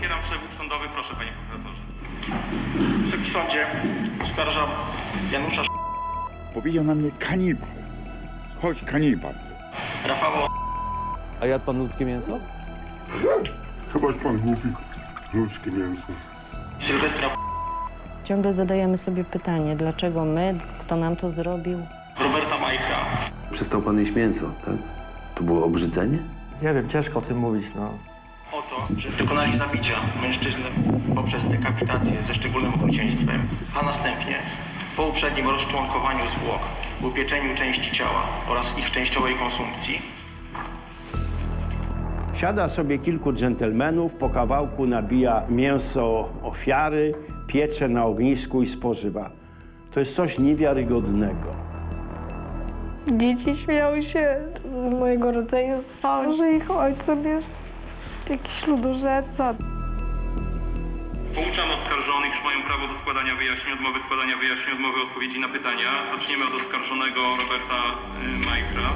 Otwieram przewód sądowy, proszę panie prokuratorze. Wysoki sądzie, oskarżam Janusza Powiedział na mnie kanibal. Chodź, kanibal. Rafała A jadł pan ludzkie mięso? Chybaś pan głupi, ludzkie mięso. Sylwestra Ciągle zadajemy sobie pytanie, dlaczego my, kto nam to zrobił? Roberta Majchra. Przestał pan jeść mięso, tak? To było obrzydzenie? Nie wiem, ciężko o tym mówić, no. To, że dokonali zabicia mężczyzny poprzez dekapitację ze szczególnym okrucieństwem, a następnie po uprzednim rozczłonkowaniu zwłok, upieczeniu części ciała oraz ich częściowej konsumpcji Siada sobie kilku dżentelmenów, po kawałku nabija mięso ofiary, piecze na ognisku i spożywa. To jest coś niewiarygodnego. Dzieci śmiały się z mojego rodzeństwa, że ich ojcem jest jakiś ludożerca. Pouczam oskarżonych, iż mają prawo do składania wyjaśnień, odmowy składania wyjaśnień, odmowy odpowiedzi na pytania. Zaczniemy od oskarżonego Roberta y, Majchra.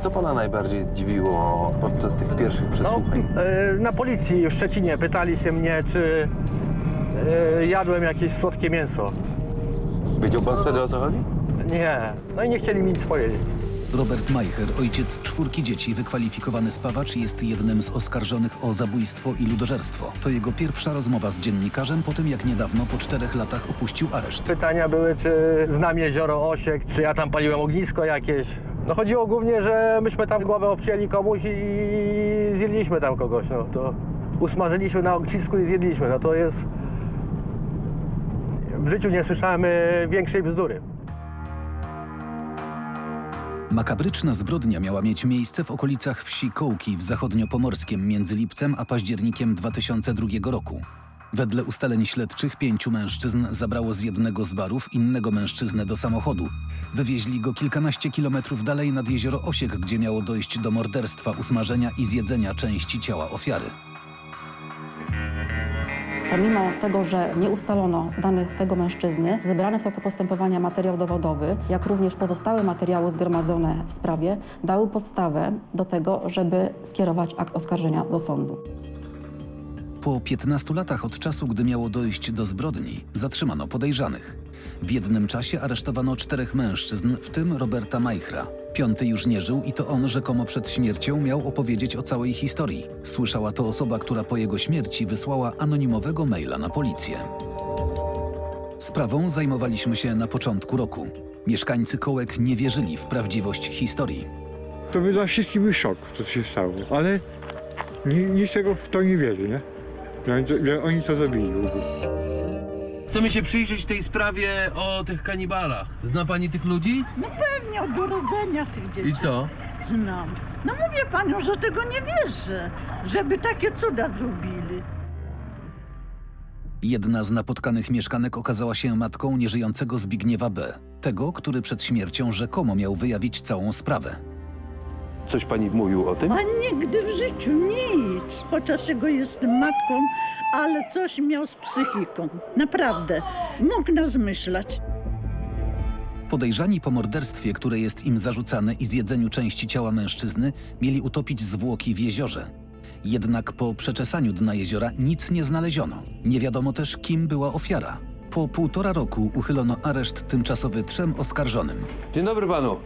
Co pana najbardziej zdziwiło podczas tych pierwszych przesłuchań? E, Na policji w Szczecinie pytali się mnie, czy e, jadłem jakieś słodkie mięso. Wiedział pan wtedy o co chodzi? Nie. No i nie chcieli mi nic powiedzieć. Robert Majcher, ojciec czwórki dzieci, wykwalifikowany spawacz, jest jednym z oskarżonych o zabójstwo i ludożerstwo. To jego pierwsza rozmowa z dziennikarzem po tym, jak niedawno po czterech latach opuścił areszt. Pytania były, czy znam jezioro Osiek, czy ja tam paliłem ognisko jakieś. No chodziło głównie, że myśmy tam głowę obcięli komuś i zjedliśmy tam kogoś. No to usmażyliśmy na ognisku i zjedliśmy. No to jest... W życiu nie słyszałem e, większej bzdury. Makabryczna zbrodnia miała mieć miejsce w okolicach wsi Kołki w zachodniopomorskiem między lipcem a październikiem 2002 roku. Wedle ustaleń śledczych pięciu mężczyzn zabrało z jednego z barów innego mężczyznę do samochodu. Wywieźli go kilkanaście kilometrów dalej nad jezioro Osiek, gdzie miało dojść do morderstwa, usmażenia i zjedzenia części ciała ofiary. Pomimo tego, że nie ustalono danych tego mężczyzny, zebrany w toku postępowania materiał dowodowy, jak również pozostałe materiały zgromadzone w sprawie, dały podstawę do tego, żeby skierować akt oskarżenia do sądu. Po 15 latach od czasu, gdy miało dojść do zbrodni, zatrzymano podejrzanych. W jednym czasie aresztowano czterech mężczyzn, w tym Roberta Majchra. Piąty już nie żył i to on rzekomo przed śmiercią miał opowiedzieć o całej historii. Słyszała to osoba, która po jego śmierci wysłała anonimowego maila na policję. Sprawą zajmowaliśmy się na początku roku. Mieszkańcy Kołek nie wierzyli w prawdziwość historii. To by dla wszystkich był szok, co się stało. Ale ni- nikt tego w to nie wierzy, nie? Oni to w ogóle. Chcemy się przyjrzeć tej sprawie o tych kanibalach. Zna pani tych ludzi? No pewnie od urodzenia tych dzieci I co? znam. No mówię panu, że tego nie wierzę, żeby takie cuda zrobili. Jedna z napotkanych mieszkanek okazała się matką nieżyjącego Zbigniewa B., tego, który przed śmiercią rzekomo miał wyjawić całą sprawę. Coś pani mówił o tym? A nigdy w życiu nic. Chociaż jego jestem matką, ale coś miał z psychiką. Naprawdę. Mógł nas myśleć. Podejrzani po morderstwie, które jest im zarzucane i zjedzeniu części ciała mężczyzny, mieli utopić zwłoki w jeziorze. Jednak po przeczesaniu dna jeziora nic nie znaleziono. Nie wiadomo też, kim była ofiara. Po półtora roku uchylono areszt tymczasowy trzem oskarżonym. Dzień dobry panu.